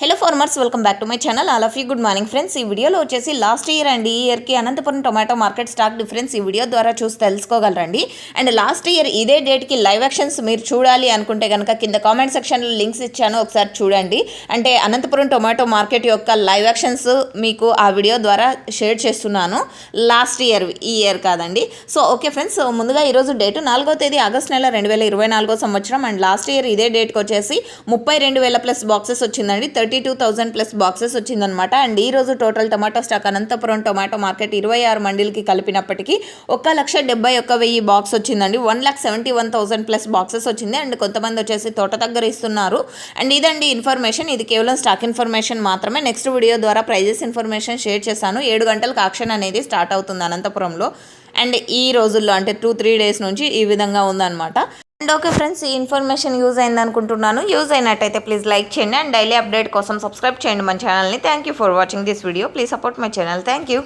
Hello farmers welcome back to my channel all of you good morning friends ఈ వీడియోలో వచ్చేసి last year and ఈ ఇయర్కి Anantapur tomato market stock difference ఈ video ద్వారా చూసి తెలుసుకోగలరండి. అండ్ లాస్ట్ ఇయర్ ఇదే డేట్కి లైవ్ యాక్షన్స్ మీరు చూడాలి అనుకుంటే కనుక కింద కామెంట్ సెక్షన్లో లింక్స్ ఇచ్చాను. ఒకసారి చూడండి. అంటే అనంతపురం టొమాటో మార్కెట్ యొక్క లైవ్ యాక్షన్స్ మీకు ఆ వీడియో ద్వారా షేర్ చేస్తున్నాను. లాస్ట్ ఇయర్ ఈ ఇయర్ కాదండి. సో ఓకే ఫ్రెండ్స్ ముందుగా ఈరోజు డేటు నాలుగో తేదీ ఆగస్ట్ నెల రెండు వేల ఇరవై నాలుగో సంవత్సరం. అండ్ లాస్ట్ ఇయర్ ఇదే డేట్కి వచ్చేసి ముప్పై రెండు వేల ప్లస్ బాక్సెస్ వచ్చిందండి. Thirty thirty two thousand plus boxes వచ్చిందనమాట అండ్ ఈ రోజు total tomato stock Anantapur tomato market ఇరవై ఆరు మండీలకి కలిపినప్పటికీ ఒక్క లక్ష డెబ్బై ఒక్క వెయ్యి బాక్స్ వచ్చిందండి. One lakh seventy one thousand plus boxes వచ్చింది. అండ్ కొంతమంది వచ్చేసి తోట దగ్గర ఇస్తున్నారు. అండ్ ఇదండి ఇన్ఫర్మేషన్. ఇది కేవలం స్టాక్ ఇన్ఫర్మేషన్ మాత్రమే. నెక్స్ట్ వీడియో ద్వారా ప్రైజెస్ ఇన్ఫర్మేషన్ షేర్ చేశాను. ఏడు గంటలకు ఆక్షన్ అనేది స్టార్ట్ అవుతుంది అనంతపురంలో. అండ్ ఈ రోజుల్లో అంటే టూ త్రీ డేస్ నుంచి ఈ విధంగా ఉందన్నమాట. అండ్ ఓకే ఫ్రెండ్స్ ఈ ఇన్ఫర్మేషన్ యూజ్ అయింది అనుకుంటున్నాను. యూజ్ అయినట్టయితే ప్లీజ్ లైక్ చేయండి అండ్ డైలీ అప్డేట్ కోసం సబ్స్క్రైబ్ చేయండి మన ఛానల్ని thank you for watching this video please support my channel thank you